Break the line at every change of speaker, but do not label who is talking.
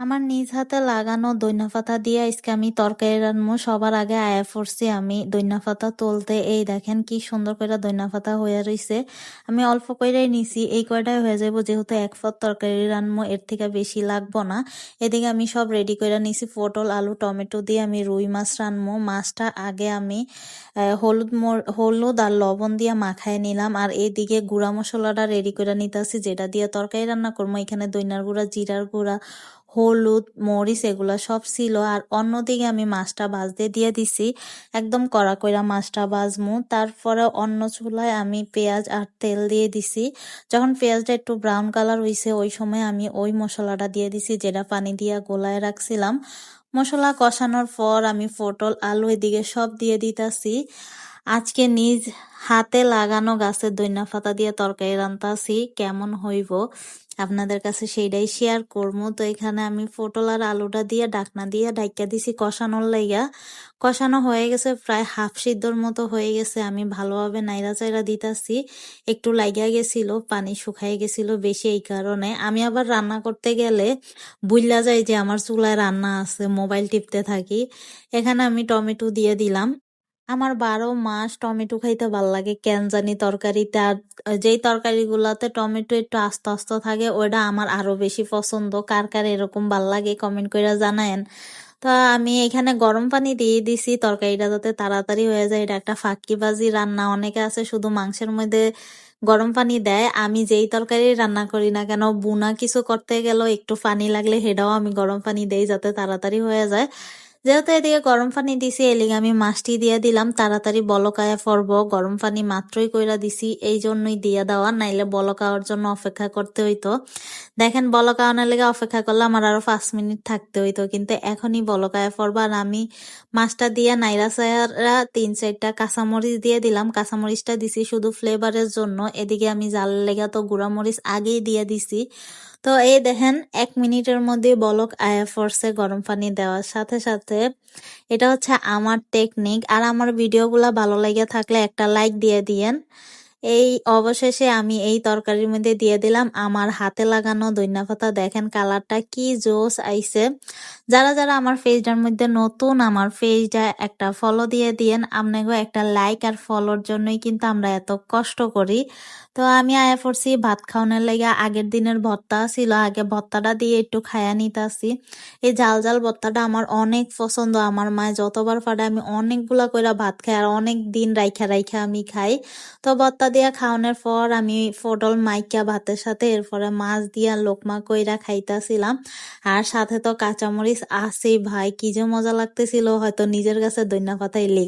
আমার নিজ হাতে লাগানো দইনা পাতা দিয়ে আজকে আমি তরকারি রান্নবো সবার আগে আয়া পড়ছি আমি দইনা পাতা তুলতে। এই দেখেন কি সুন্দর করে দইনা পাতা হয়ে রইছে। আমি অল্প কইরাই নিছি, এই কয়টাই হয়ে যাব যেহেতু এক ফত তরকারি রান্নবো এর থেকে বেশি লাগবো না। এদিকে আমি সব রেডি করে নিছি। পটল, আলু, টমেটো দিয়ে আমি রুই মাছ রান্নবো মাছটা আগে আমি হলুদ হলুদ আর লবণ দিয়ে মাখায় নিলাম। আর এইদিকে গুঁড়া মশলাটা রেডি করে নিতেছি যেটা দিয়ে তরকারি রান্না করব। এখানে দইনার গুঁড়া, জিরার গুঁড়া হলুদ, মরিচ এগুলো সব ছিল। আর অন্যদিকে আমি মাছটা ভাজতে দিয়ে দিছি। একদম কড়া কইরা মাছটা ভাজমু। তারপরে অন্য চুলায় আমি পেঁয়াজ আর তেল দিয়ে দিছি। যখন পেঁয়াজটা একটু ব্রাউন কালার হইছে, ওই সময় আমি ওই মশলাটা দিয়ে দিছি, যেটা পানি দিয়া গোলায় রাখছিলাম। মশলা কষানোর পর আমি পটল, আলু এদিকে সব দিয়ে দিতাছি। আজকে নিজ হাতে লাগানো গাছের দইনা পাতা দিয়ে তরকারি রান্তাছি কেমন হইব? আপনাদের কাছে সেইটাই শেয়ার করব। তো এখানে আমি পটল আর আলুটা দিয়ে, ডাকনা দিয়ে ডাইকা দিছি কষানোর লাইগা কষানো হয়ে গেছে প্রায় হাফ সিদ্ধর মতো হয়ে গেছে। আমি ভালোভাবে নাইরা চাইরা দিতাছি। একটু লাইগা গেছিল, পানি শুকাই গেছিল বেশি এই কারণে। আমি আবার রান্না করতে গেলে বুঝলা যায় যে আমার চুলায় রান্না আছে, মোবাইল টিপতে থাকি। এখানে আমি টমেটো দিয়ে দিলাম। আমার বারো মাস টমেটো খাইতে ভালো লাগে, কেন জানি তরকারিতে আর যেই তরকারিগুলোতে টমেটো একটু আস্ত আস্ত থাকে ওইটা আমার আরও বেশি পছন্দ। কার কার এরকম ভালো লাগে কমেন্ট করে জানায়েন। তো আমি এখানে গরম পানি দিয়ে দিছি, তরকারিটা যাতে তাড়াতাড়ি হয়ে যায়, এটা একটা ফাঁকিবাজি রান্না অনেকে আছে শুধু মাংসের মধ্যে গরম পানি দেয়। আমি যেই তরকারি রান্না করি না কেন, বুনা কিছু করতে গেলেও একটু পানি লাগলে সেটাও আমি গরম পানি দেই যাতে তাড়াতাড়ি হয়ে যায়। যেহেতু এদিকে গরম পানি দিছি এলিগে আমি মাছটি দিয়ে দিলাম। তাড়াতাড়ি বলকায়া ফরব গরম পানি মাত্রই কইরা দিছি এই জন্যই দিয়ে দেওয়া, নাইলে বলকাওয়ার জন্য অপেক্ষা করতে হইতো। দেখেন বলকাওয়ানোর লেগে অপেক্ষা করলে আমার আরও পাঁচ মিনিট থাকতে হইতো, কিন্তু এখনই বলকায়া ফরবা আর আমি মাছটা দিয়ে নাইরা সায়ারা তিন চারটা কাঁচামরিচ দিয়ে দিলাম। কাঁচামরিচটা দিছি শুধু ফ্লেভারের জন্য। এদিকে আমি জাল লেগে তো গুঁড়ামরিচ আগেই দিয়ে দিছি। তো এই দেখেন, এক মিনিটের মধ্যে বলক আয়া ফোর্সে গরম পানি দেওয়ার সাথে সাথে এটা হচ্ছে আমার টেকনিক আর আমার ভিডিওগুলো ভালো লেগে থাকলে একটা লাইক দিয়ে দিয়েন। এই অবশেষে আমি এই তরকারির মধ্যে দিয়ে দিলাম। আমার হাতে লাগানো দৈন্যপাতা পাতা, দেখেন কালারটা কি জোস আইছে। যারা যারা আমার পেজটার মধ্যে নতুন, আমার পেজটা একটা ফলো দিয়ে দিয়েন। আপনাকেও একটা লাইক আর ফলোর জন্যই কিন্তু আমরা এত কষ্ট করি। তো আমি আয়া পড়ছি ভাত খাওয়ানোর লেগে। আগের দিনের ভর্তা ছিল, আগে ভর্তাটা দিয়ে একটু খায়া নিতাছি। এই জাল জাল ভর্তাটা আমার অনেক পছন্দ। আমার মায় যতবার পারে আমি অনেকগুলা কইরা ভাত খাই আর অনেক দিন রাইখা রাইখা আমি খাই। তো ভর্তা দিয়া খাওয়ানোর পর আমি ফোটল মাইকা ভাতের সাথে, এরপরে মাছ দিয়া লোকমা কইরা খাইতাছিলাম। আর সাথে তো কাঁচামরিচ আছেই ভাই কি যে মজা লাগতেছিল। হয়তো নিজের কাছে দৈন্য কথাই লেগে